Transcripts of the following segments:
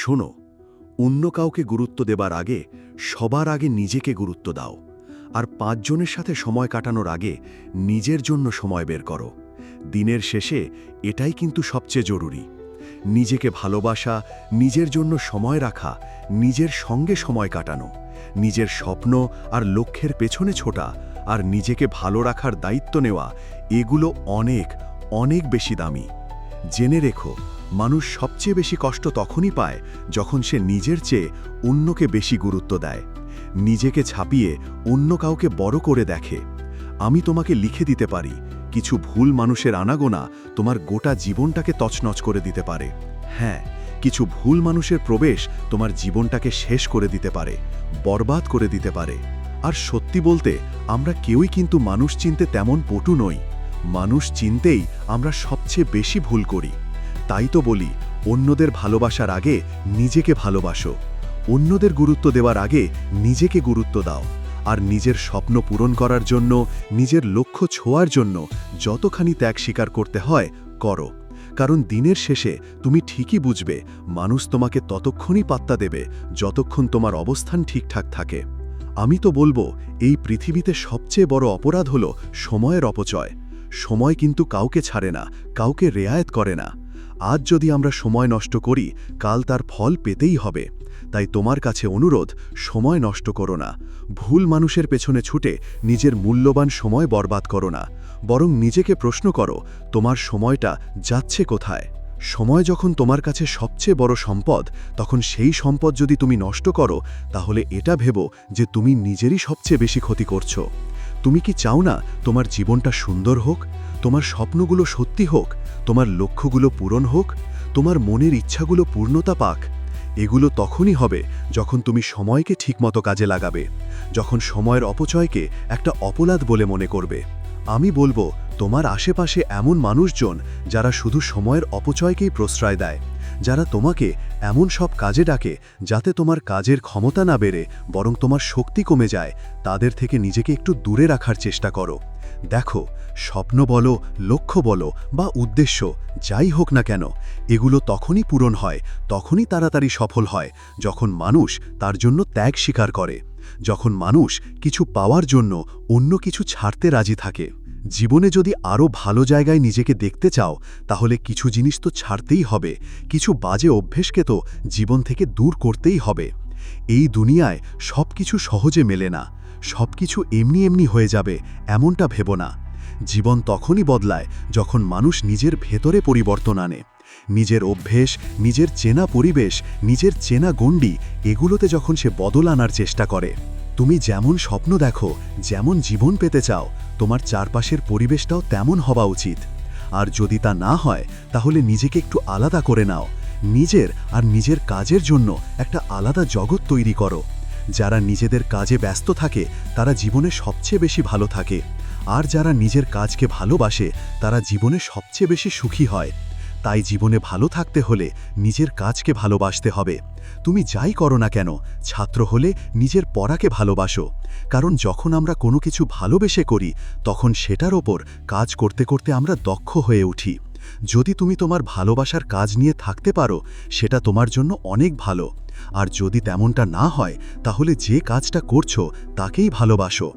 শোনো, অন্য কাউকে গুরুত্ব দেবার আগে সবার আগে নিজেকে গুরুত্ব দাও, আর পাঁচজনের সাথে সময় কাটানোর আগে নিজের জন্য সময় বের করো। দিনের শেষে এটাই কিন্তু সবচেয়ে জরুরি। নিজেকে ভালোবাসা, নিজের জন্য সময় রাখা, নিজের সঙ্গে সময় কাটানো, নিজের স্বপ্ন আর লক্ষ্যের পেছনে ছোটা, আর নিজেকে ভালো রাখার দায়িত্ব নেওয়া, এগুলো অনেক অনেক বেশি দামি। জেনে রেখো, মানুষ সবচেয়ে বেশি কষ্ট তখনই পায় যখন সে নিজের চেয়ে অন্যকে বেশি গুরুত্ব দেয়। নিজেকে ছাপিয়ে অন্য কাউকে বড় করে দেখে। আমি তোমাকে লিখে দিতে পারি, কিছু ভুল মানুষের আনাগোনা তোমার গোটা জীবনটাকে তছনছ করে দিতে পারে। হ্যাঁ কিছু ভুল মানুষের প্রবেশ তোমার জীবনটাকে শেষ করে দিতে পারে, বরবাদ করে দিতে পারে। আর সত্যি বলতে, আমরা কেউই কিন্তু মানুষ চিনতে তেমন পটু নই। মানুষ চিনতেই আমরা সবচেয়ে বেশি ভুল করি। তাই তো বলি, অন্যদের ভালোবাসার আগে নিজেকে ভালোবাসো। অন্যদের গুরুত্ব দেওয়ার আগে নিজেকে গুরুত্ব দাও। আর নিজের স্বপ্ন পূরণ করার জন্য, নিজের লক্ষ্য ছোঁয়ার জন্য যতখানি ত্যাগ স্বীকার করতে হয়, করো। কারণ দিনের শেষে তুমি ঠিকই বুঝবে, মানুষ তোমাকে ততক্ষণই পাত্তা দেবে, যতক্ষণ তোমার অবস্থান ঠিকঠাক থাকে। আমি তো বলব, এই পৃথিবীতে সবচেয়ে বড় অপরাধ হল সময়ের অপচয়। সময় কিন্তু কাউকে ছাড়ে না, কাউকে রেয়ায়ত করে না। আজ যদি আমরা সময় নষ্ট করি, কাল তার ফল পেতেই হবে। তাই তোমার কাছে অনুরোধ, সময় নষ্ট করো না। ভুল মানুষের পেছনে ছুটে নিজের মূল্যবান সময় বরবাদ করো না। বরং নিজেকে প্রশ্ন করো, তোমার সময়টা যাচ্ছে কোথায়? সময় যখন তোমার কাছে সবচেয়ে বড় সম্পদ, তখন সেই সম্পদ যদি তুমি নষ্ট করো, তাহলে এটা ভেবো যে তুমি নিজেরই সবচেয়ে বেশি ক্ষতি করছ। তুমি কি চাও না তোমার জীবনটা সুন্দর হোক? তোমার স্বপ্নগুলো সত্যি হোক? তোমার লক্ষ্যগুলো পূরণ হোক? তোমার মনের ইচ্ছাগুলো পূর্ণতা পাক? এগুলো তখনই হবে যখন তুমি সময়কে ঠিকমতো কাজে লাগাবে, যখন সময়ের অপচয়কে একটা অপরাধ বলে মনে করবে। আমি বলব, তোমার আশেপাশে এমন মানুষজন যারা শুধু সময়ের অপচয়কেই প্রশ্রয় দেয়। যারা তোমাকে এমন সব কাজে ডাকে যাতে তোমার কাজের ক্ষমতা না বেড়ে, বরং তোমার শক্তি কমে যায়, তাদের থেকে নিজেকে একটু দূরে রাখার চেষ্টা করো। দেখো, স্বপ্ন বলো, লক্ষ্য বলো, বা উদ্দেশ্য, যাই হোক না কেন, এগুলো তখনই পূরণ হয়, তখনই তাড়াতাড়ি সফল হয়, যখন মানুষ তার জন্য ত্যাগ স্বীকার করে। যখন মানুষ কিছু পাওয়ার জন্য অন্য কিছু ছাড়তে রাজি থাকে। জীবনে যদি আরও ভালো জায়গায় নিজেকে দেখতে চাও, তাহলে কিছু জিনিস তো ছাড়তেই হবে। কিছু বাজে অভ্যেসকে তো জীবন থেকে দূর করতেই হবে। এই দুনিয়ায় সব কিছু সহজে মেলে না। সব কিছু এমনি এমনি হয়ে যাবে, এমনটা ভেব না। জীবন তখনই বদলায় যখন মানুষ নিজের ভেতরে পরিবর্তন আনে। নিজের অভ্যেস, নিজের চেনা পরিবেশ, নিজের চেনা গণ্ডি, এগুলোতে যখন সে বদল আনার চেষ্টা করে। তুমি যেমন স্বপ্ন দেখো, যেমন জীবন পেতে চাও, তোমার চারপাশের পরিবেশটাও তেমন হওয়া উচিত। আর যদি তা না হয়, তাহলে নিজেকে একটু আলাদা করে নাও। নিজের আর নিজের কাজের জন্য একটা আলাদা জগৎ তৈরি করো। যারা নিজেদের কাজে ব্যস্ত থাকে, তারা জীবনে সবচেয়ে বেশি ভালো থাকে। আর যারা নিজের কাজকে ভালোবাসে, তারা জীবনে সবচেয়ে বেশি সুখী হয়। তাই জীবনে ভালো থাকতে হলে নিজের কাজকে ভালোবাসতে হবে। তুমি যাই করো না কেন, ছাত্র হলে নিজের পড়াকে ভালোবাসো। কারণ যখন আমরা কোনো কিছু ভালোবেসে করি, তখন সেটার ওপর কাজ করতে করতে আমরা দক্ষ হয়ে উঠি। যদি তুমি তোমার ভালোবাসার কাজ নিয়ে থাকতে পারো, সেটা তোমার জন্য অনেক ভালো। আর যদি তেমনটা না হয়, তাহলে যে কাজটা করছ, তাকেই ভালোবাসো।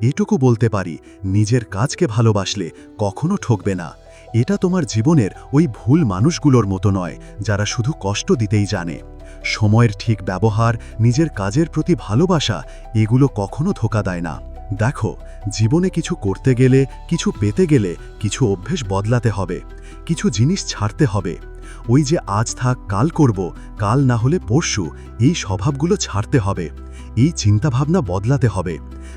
এটুকু বলতে পারি, নিজের কাজকে ভালোবাসলে কখনো ঠকবে না। এটা তোমার জীবনের ওই ভুল মানুষগুলোর মতো নয়, যারা শুধু কষ্ট দিতেই জানে। সময়ের ঠিক ব্যবহার, নিজের কাজের প্রতি ভালোবাসা, এগুলো কখনো ধোকা দেয় না। দেখো, জীবনে কিছু করতে গেলে, কিছু পেতে গেলে কিছু অভ্যেস বদলাতে হবে, কিছু জিনিস ছাড়তে হবে। ওই যে আজ থাক, কাল করব, কাল না হলে পরশু, এই স্বভাবগুলো ছাড়তে হবে, এই চিন্তাভাবনা বদলাতে হবে।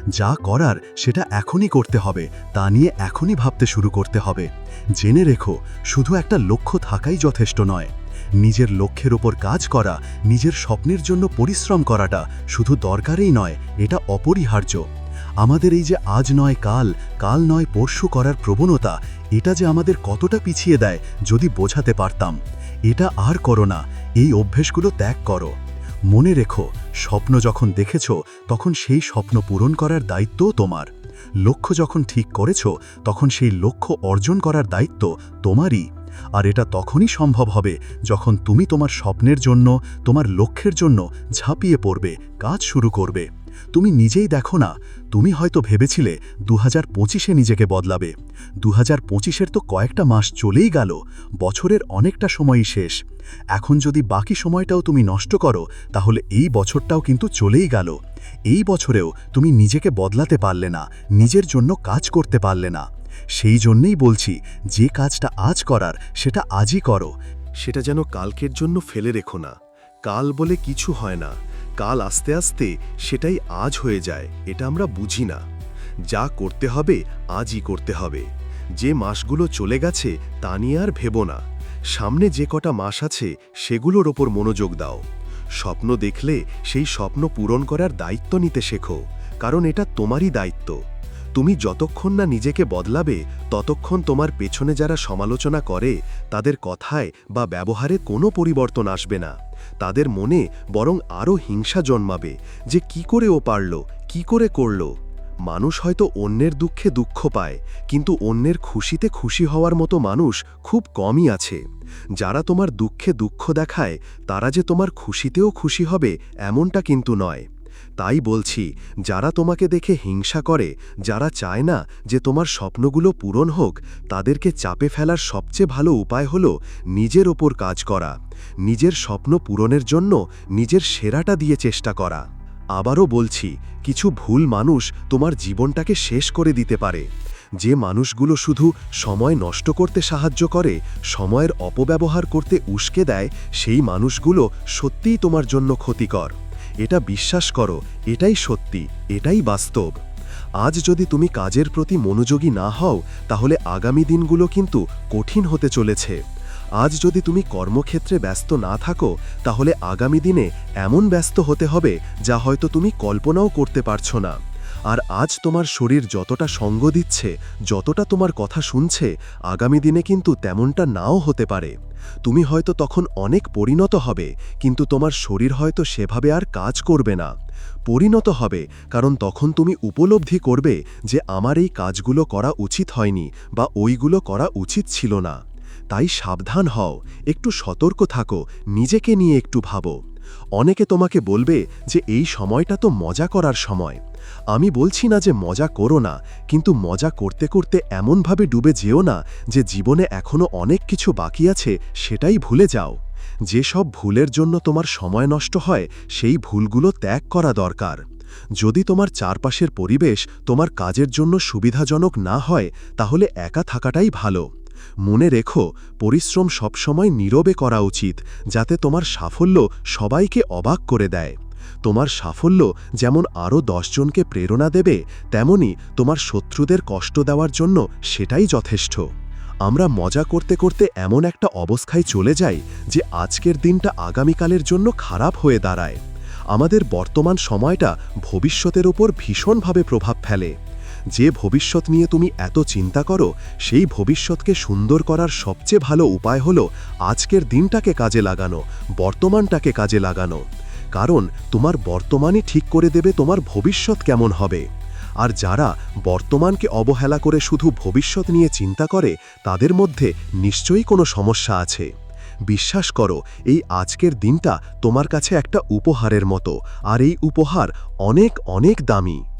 যা করার সেটা এখনই করতে হবে, তা নিয়ে এখনই ভাবতে শুরু করতে হবে। জেনে রেখো, শুধু একটা লক্ষ্য থাকাই যথেষ্ট নয়। নিজের লক্ষ্যের ওপর কাজ করা, নিজের স্বপ্নের জন্য পরিশ্রম করাটা শুধু দরকারই নয়, এটা অপরিহার্য। আমাদের এই যে আজ নয় কাল কাল নয় পরশু করার প্রবণতা, এটা যে আমাদের কতটা পিছিয়ে দেয়, যদি বোঝাতে পারতাম। এটা আর করো না, এই অভ্যেসগুলো ত্যাগ করো। মনে রেখো, স্বপ্ন যখন দেখেছ, তখন সেই স্বপ্ন পূরণ করার দায়িত্বও তোমার। লক্ষ্য যখন ঠিক করেছ, তখন সেই লক্ষ্য অর্জন করার দায়িত্ব তোমারই। আর এটা তখনই সম্ভব হবে, যখন তুমি তোমার স্বপ্নের জন্য, তোমার লক্ষ্যের জন্য ঝাঁপিয়ে পড়বে, কাজ শুরু করবে। তুমি নিজেই দেখো না, তুমি হয়তো ভেবেছিলে দু হাজার পঁচিশে নিজেকে বদলাবে। দু হাজার পঁচিশের তো কয়েকটা মাস চলেই গেল, বছরের অনেকটা সময়ই শেষ। এখন যদি বাকি সময়টাও তুমি নষ্ট করো, তাহলে এই বছরটাও কিন্তু চলেই গেল। এই বছরেও তুমি নিজেকে বদলাতে পারলে না, নিজের জন্য কাজ করতে পারলে না। সেই জন্যেই বলছি, যে কাজটা আজ করার, সেটা আজই করো। সেটা যেন কালকের জন্য ফেলে রেখো না। কাল বলে কিছু হয় না। কাল আস্তে আস্তে সেটাই আজ হয়ে যায়, এটা আমরা বুঝি না। যা করতে হবে, আজই করতে হবে। যে মাসগুলো চলে গেছে, তা নিয়ে আর ভেব না। সামনে যে কটা মাস আছে, সেগুলোর ওপর মনোযোগ দাও। স্বপ্ন দেখলে সেই স্বপ্ন পূরণ করার দায়িত্ব নিতে শেখো, কারণ এটা তোমারই দায়িত্ব। তুমি যতক্ষণ না নিজেকে বদলাবে, ততক্ষণ তোমার পেছনে যারা সমালোচনা করে, তাদের কথায় বা ব্যবহারে কোনো পরিবর্তন আসবে না। তাদের মনে বরং আরও হিংসা জন্মাবে যে কি করে ও পারল, কি করে করল। মানুষ হয়তো অন্যের দুঃখে দুঃখ পায়, কিন্তু অন্যের খুশিতে খুশি হওয়ার মতো মানুষ খুব কমই আছে। যারা তোমার দুঃখে দুঃখ দেখায়, তারা যে তোমার খুশিতেও খুশি হবে, এমনটা কিন্তু নয়। তাই বলছি, যারা তোমাকে দেখে হিংসা করে, যারা চায় না যে তোমার স্বপ্নগুলো পূরণ হোক, তাদেরকে চাপে ফেলার সবচেয়ে ভালো উপায় হল নিজের ওপর কাজ করা। নিজের স্বপ্ন পূরণের জন্য নিজের সেরাটা দিয়ে চেষ্টা করা। আবারও বলছি, কিছু ভুল মানুষ তোমার জীবনটাকে শেষ করে দিতে পারে। যে মানুষগুলো শুধু সময় নষ্ট করতে সাহায্য করে, সময়ের অপব্যবহার করতে উস্কে দেয়, সেই মানুষগুলো সত্যিই তোমার জন্য ক্ষতিকর। এটা বিশ্বাস করো, এটাই সত্যি, এটাই বাস্তব। আজ যদি তুমি কাজের প্রতি মনোযোগী না হও, তাহলে আগামী দিনগুলো কিন্তু কঠিন হতে চলেছে। আজ যদি তুমি কর্মক্ষেত্রে ব্যস্ত না থাকো, তাহলে আগামী দিনে এমন ব্যস্ত হতে হবে যা হয়তো তুমি কল্পনাও করতে পারছ না। আর আজ তোমার শরীর যতটা সঙ্গ দিচ্ছে, যতটা তোমার কথা শুনছে, আগামী দিনে কিন্তু তেমনটা নাও হতে পারে। তুমি হয়তো তখন অনেক পরিণত হবে, কিন্তু তোমার শরীর হয়তো সেভাবে আর কাজ করবে না। পরিণত হবে, কারণ তখন তুমি উপলব্ধি করবে যে আমার এই কাজগুলো করা উচিত হয়নি বা ওইগুলো করা উচিত ছিল না। তাই সাবধান হও, একটু সতর্ক থাকো, নিজেকে নিয়ে একটু ভাবো। অনেকে তোমাকে বলবে যে এই সময়টা তো মজা করার সময়। আমি বলছি না যে মজা করো না, কিন্তু মজা করতে করতে এমনভাবে ডুবে যেও না যে জীবনে এখনও অনেক কিছু বাকি আছে সেটাই ভুলে যাও। যেসব ভুলের জন্য তোমার সময় নষ্ট হয়, সেই ভুলগুলো ত্যাগ করা দরকার। যদি তোমার চারপাশের পরিবেশ তোমার কাজের জন্য সুবিধাজনক না হয়, তাহলে একা থাকাটাই ভালো। মনে রেখো, পরিশ্রম সবসময় নীরবে করা উচিত, যাতে তোমার সাফল্য সবাইকে অবাক করে দেয়। তোমার সাফল্য যেমন আরও দশজনকে প্রেরণা দেবে, তেমনি তোমার শত্রুদের কষ্ট দেওয়ার জন্য সেটাই যথেষ্ট। আমরা মজা করতে করতে এমন একটা অবস্থায় চলে যাই, যে আজকের দিনটা আগামীকালের জন্য খারাপ হয়ে দাঁড়ায়। আমাদের বর্তমান সময়টা ভবিষ্যতের ওপর ভীষণভাবে প্রভাব ফেলে। যে ভবিষ্যৎ নিয়ে তুমি এত চিন্তা করো, সেই ভবিষ্যৎকে সুন্দর করার সবচেয়ে ভালো উপায় হল আজকের দিনটাকে কাজে লাগানো, বর্তমানটাকে কাজে লাগানো। কারণ তোমার বর্তমানই ঠিক করে দেবে তোমার ভবিষ্যৎ কেমন হবে। আর যারা বর্তমানকে অবহেলা করে শুধু ভবিষ্যৎ নিয়ে চিন্তা করে, তাদের মধ্যে নিশ্চয়ই কোনো সমস্যা আছে। বিশ্বাস করো, এই আজকের দিনটা তোমার কাছে একটা উপহারের মতো, আর এই উপহার অনেক অনেক দামি।